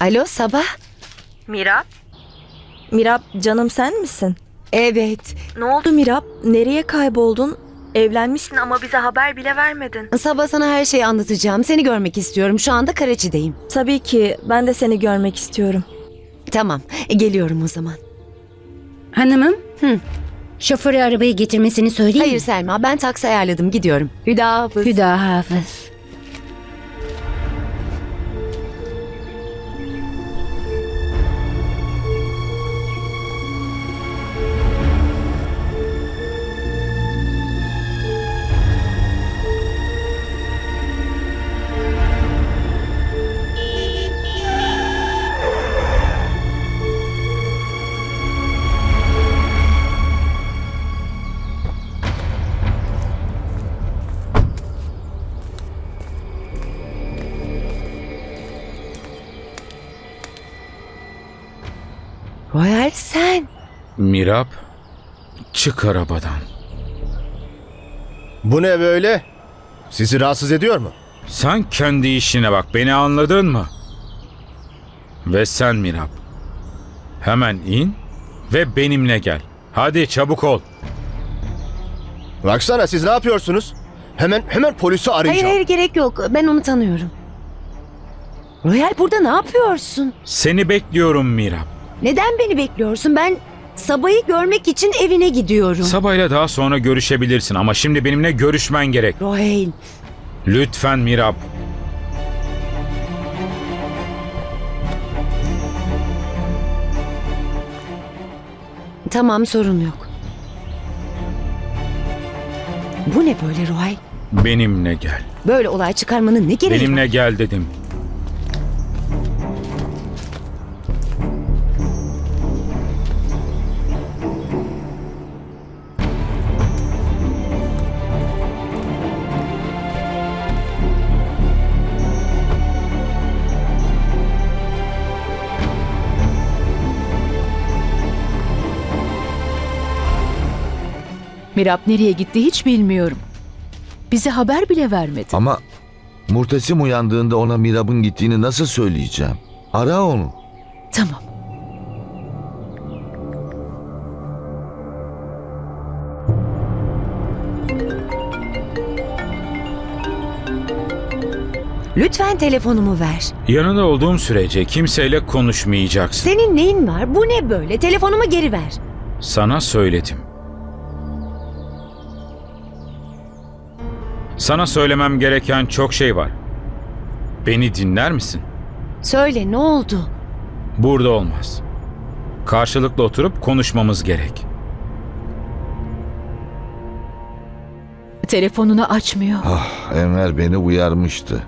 Alo Sabah. Mirap? Mirap canım sen misin? Evet. Ne oldu? Mirap nereye kayboldun? Evlenmişsin Ama bize haber bile vermedin. Sabah sana her şeyi anlatacağım. Seni görmek istiyorum. Şu anda Karaçi'deyim. tabii ki ben de seni görmek istiyorum. Tamam. e, Geliyorum o zaman. Hanımım. Hı. Şoförü arabayı getirmesini söyleyeyim Hayır mi? Selma. Ben taksi ayarladım. Gidiyorum. Hüda hafız. Hüda Hafız. Royal sen. Mirap, çık arabadan. Bu ne böyle? Sizi rahatsız ediyor mu? Sen kendi işine bak, beni anladın mı? Ve sen Mirap, hemen in ve benimle gel. Hadi çabuk ol. Baksana siz ne yapıyorsunuz? Hemen hemen polisi Hayır arayacağım. hayır gerek yok. Ben onu tanıyorum. Royal burada ne yapıyorsun? Seni bekliyorum Mirap. Neden beni bekliyorsun? Ben Sabah'ı görmek için evine gidiyorum. Sabahla daha sonra görüşebilirsin ama şimdi benimle görüşmen gerek. Royal. Lütfen Mirap. Tamam sorun yok. Bu ne böyle Royal? Benimle gel. Böyle olay çıkarmanın ne gereği var? Benimle gel dedim. Mirap nereye gitti hiç bilmiyorum. Bize haber bile vermedi. Ama Murtasim uyandığında ona Mirab'ın gittiğini nasıl söyleyeceğim? Ara onu. Tamam. Lütfen telefonumu ver. Yanında olduğum sürece kimseyle konuşmayacaksın. Senin neyin var? Bu ne böyle? Telefonumu geri ver. Sana söyledim. Sana söylemem gereken çok şey var. Beni dinler misin? Söyle ne oldu? Burada olmaz. Karşılıklı oturup konuşmamız gerek. Telefonunu açmıyor. Ah, Enver beni uyarmıştı.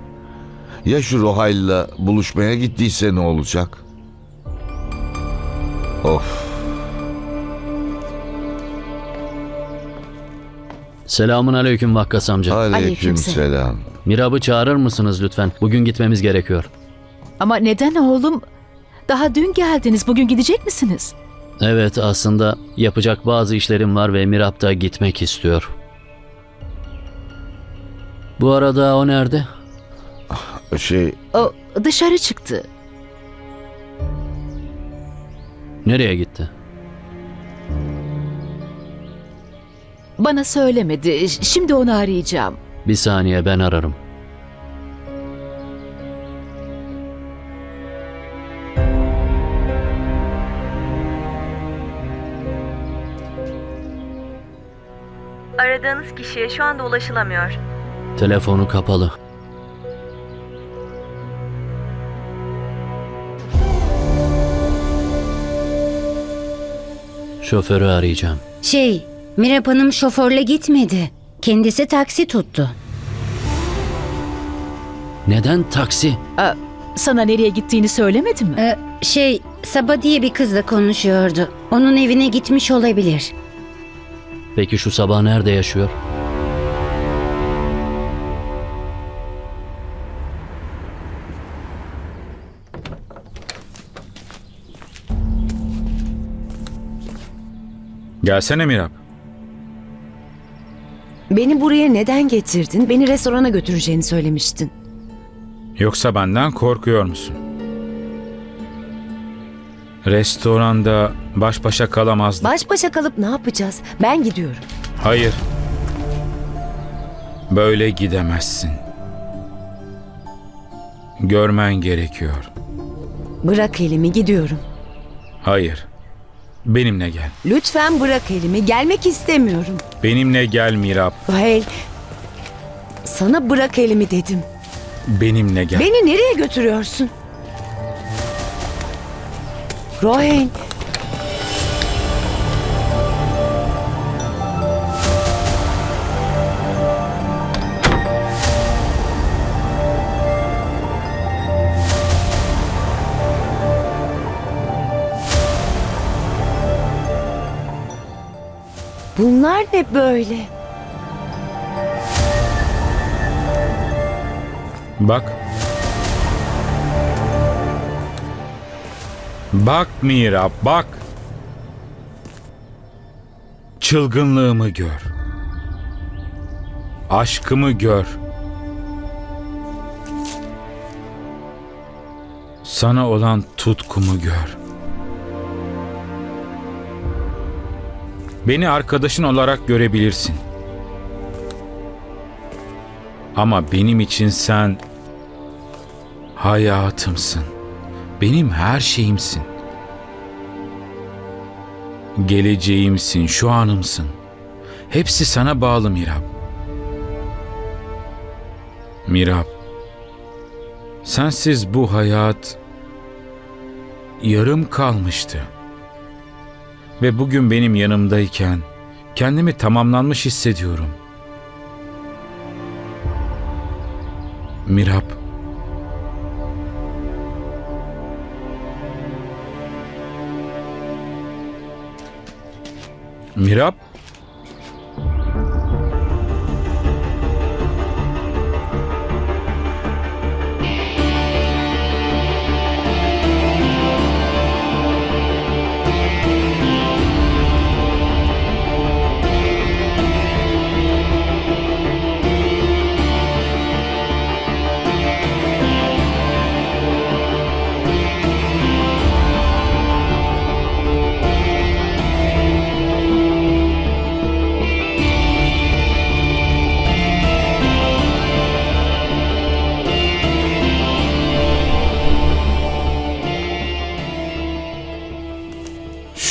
Ya şu Rohay'la buluşmaya gittiyse ne olacak? Of. Selamun aleyküm Vakkas amca. Aleyküm Aleykümselam. selam. Mirab'ı çağırır mısınız lütfen? Bugün gitmemiz gerekiyor. Ama neden oğlum? Daha dün geldiniz. Bugün gidecek misiniz? Evet aslında yapacak bazı işlerim var ve Mirab da gitmek istiyor. Bu arada o nerede? Şey, O dışarı çıktı. Nereye gitti? Bana söylemedi. Ş- Şimdi onu arayacağım. Bir saniye ben ararım. Aradığınız kişiye şu anda ulaşılamıyor. Telefonu kapalı. Şoförü arayacağım. Şey, Mirap Hanım şoförle gitmedi. Kendisi taksi tuttu. Neden taksi? Aa, sana nereye gittiğini söylemedi mi? Ee, şey, Sabah diye bir kızla konuşuyordu. Onun evine gitmiş olabilir. Peki şu sabah nerede yaşıyor? Gelsene Mirap. Beni buraya neden getirdin? Beni restorana götüreceğini söylemiştin. Yoksa benden korkuyor musun? Restoranda baş başa kalamazdık. Baş başa kalıp ne yapacağız? Ben gidiyorum. Hayır. Böyle gidemezsin. Görmen gerekiyor. Bırak elimi gidiyorum. Hayır. Benimle gel. Lütfen bırak elimi. Gelmek istemiyorum. Benimle gel Mirap. Hayır. Sana bırak elimi dedim. Benimle gel. Beni nereye götürüyorsun? Rohan. Bunlar ne böyle? Bak. Bak Mirap, bak. Çılgınlığımı gör. Aşkımı gör. Sana olan tutkumu gör. Beni arkadaşın olarak görebilirsin. Ama benim için sen hayatımsın. Benim her şeyimsin. Geleceğimsin, şu anımsın. Hepsi sana bağlı Mirab. Mirab. Sensiz bu hayat yarım kalmıştı. Ve bugün benim yanımdayken kendimi tamamlanmış hissediyorum. Mirab. Mirab.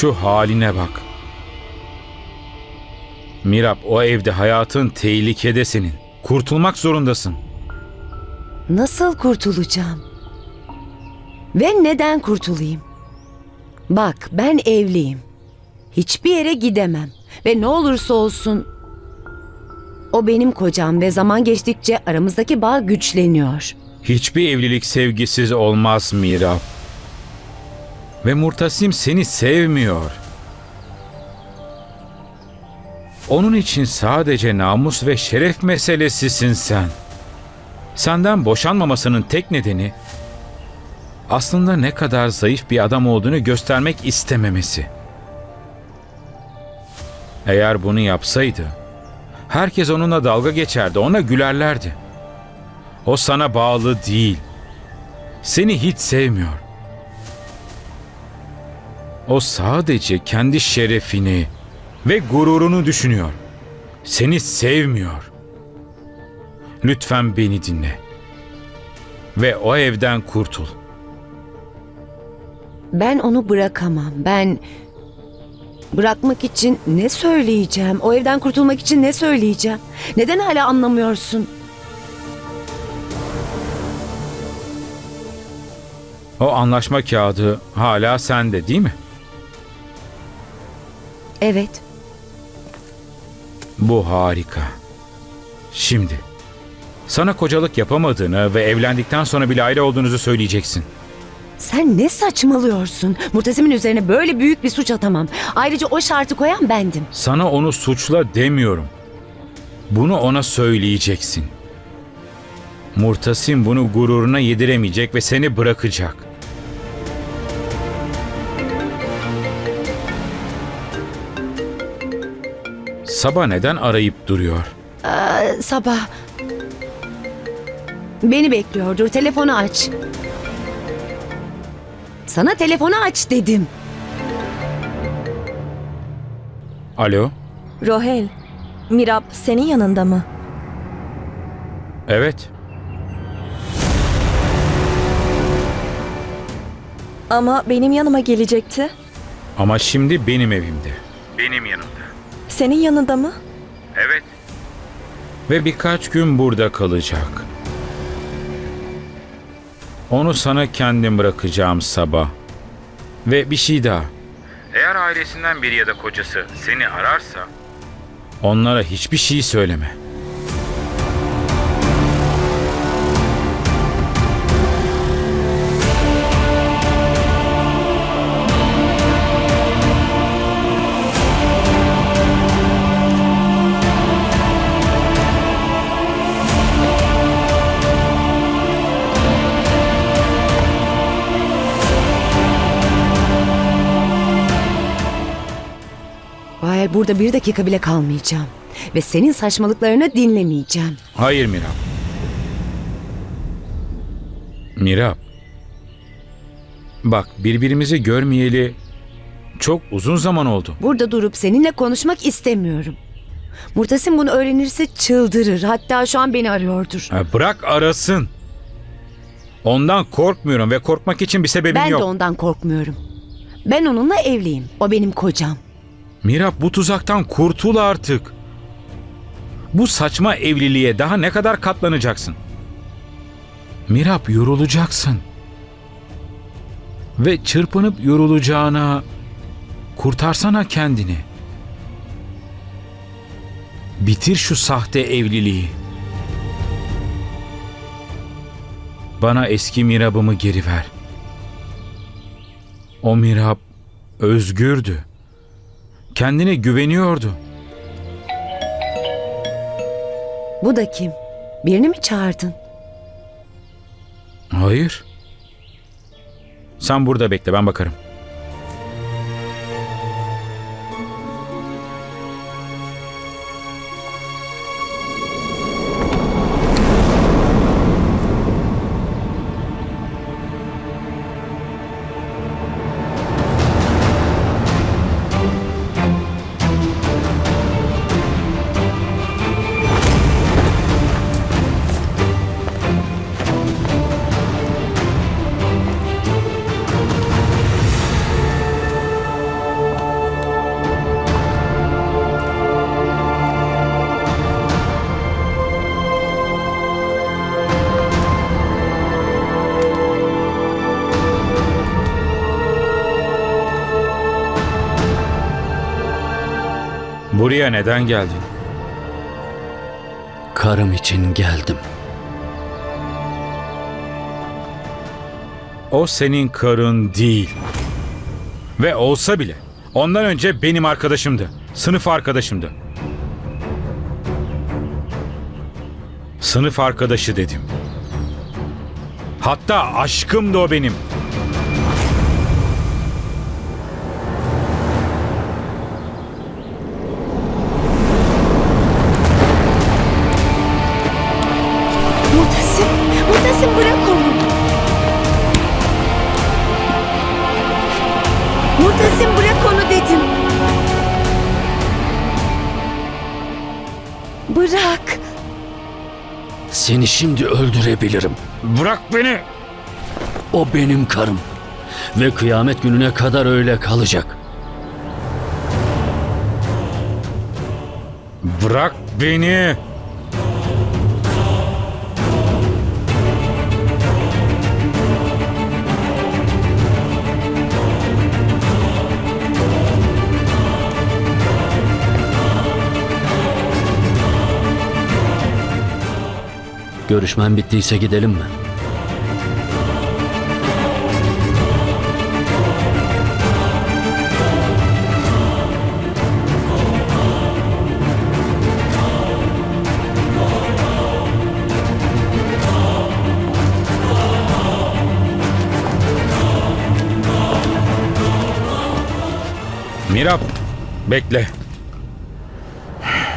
Şu haline bak. Mirab o evde hayatın tehlikede senin. Kurtulmak zorundasın. Nasıl kurtulacağım? Ve neden kurtulayım? Bak ben evliyim. Hiçbir yere gidemem. Ve ne olursa olsun o benim kocam ve zaman geçtikçe aramızdaki bağ güçleniyor. Hiçbir evlilik sevgisiz olmaz Mirab. Ve Murtasim seni sevmiyor. Onun için sadece namus ve şeref meselesisin sen. Senden boşanmamasının tek nedeni aslında ne kadar zayıf bir adam olduğunu göstermek istememesi. Eğer bunu yapsaydı, herkes onunla dalga geçerdi, ona gülerlerdi. O sana bağlı değil. Seni hiç sevmiyor. O sadece kendi şerefini ve gururunu düşünüyor. Seni sevmiyor. Lütfen beni dinle. Ve o evden kurtul. Ben onu bırakamam. Ben bırakmak için ne söyleyeceğim? O evden kurtulmak için ne söyleyeceğim? Neden hala anlamıyorsun? O anlaşma kağıdı hala sende değil mi? Evet. Bu harika. Şimdi sana kocalık yapamadığını ve evlendikten sonra bile aile olduğunuzu söyleyeceksin. Sen ne saçmalıyorsun? Murtasim'in üzerine böyle büyük bir suç atamam. Ayrıca o şartı koyan bendim. Sana onu suçla demiyorum. Bunu ona söyleyeceksin. Murtasim bunu gururuna yediremeyecek ve seni bırakacak. Sabah neden arayıp duruyor? Ee, sabah. Beni bekliyordur. Telefonu aç. Sana telefonu aç dedim. Alo? Rohel, Mirab senin yanında mı? Evet. Ama benim yanıma gelecekti. Ama şimdi benim evimde. Benim yanımda. Senin yanında mı? Evet. Ve birkaç gün burada kalacak. Onu sana kendim bırakacağım sabah. Ve bir şey daha. Eğer ailesinden biri ya da kocası seni ararsa onlara hiçbir şey söyleme. Burada bir dakika bile kalmayacağım. Ve senin saçmalıklarını dinlemeyeceğim. Hayır Mirab. Mirab. Bak birbirimizi görmeyeli çok uzun zaman oldu. Burada durup seninle konuşmak istemiyorum. Murtasim bunu öğrenirse çıldırır. Hatta şu an beni arıyordur. Ha, bırak arasın. Ondan korkmuyorum ve korkmak için bir sebebim Ben yok. de ondan korkmuyorum. Ben onunla evliyim. O benim kocam. Mirab bu tuzaktan kurtul artık. Bu saçma evliliğe daha ne kadar katlanacaksın? Mirab yorulacaksın. Ve çırpınıp yorulacağına kurtarsana kendini. Bitir şu sahte evliliği. Bana eski Mirab'ımı geri ver. O Mirab özgürdü. Kendine güveniyordu. Bu da kim? Birini mi çağırdın? Hayır. Sen burada bekle ben bakarım. Buraya neden geldin? Karım için geldim. O senin karın değil. Ve olsa bile ondan önce benim arkadaşımdı. Sınıf arkadaşımdı. Sınıf arkadaşı dedim. Hatta aşkımdı o benim. Murtasim bırak onu dedim. Bırak. Seni şimdi öldürebilirim. Bırak beni. O benim karım. Ve kıyamet gününe kadar öyle kalacak. Bırak beni. Görüşmen bittiyse gidelim mi? Mirab, bekle.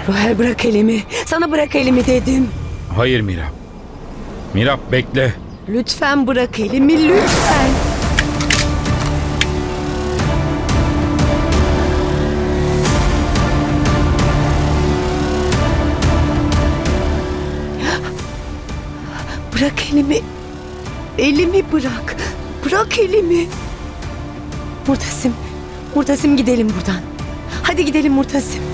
Ruhel bırak elimi. Sana bırak elimi dedim. Hayır Mirab. Mirap bekle. Lütfen bırak elimi lütfen. Bırak elimi. Elimi bırak. Bırak elimi. Murtasim. Murtasim gidelim buradan. Hadi gidelim Murtasim.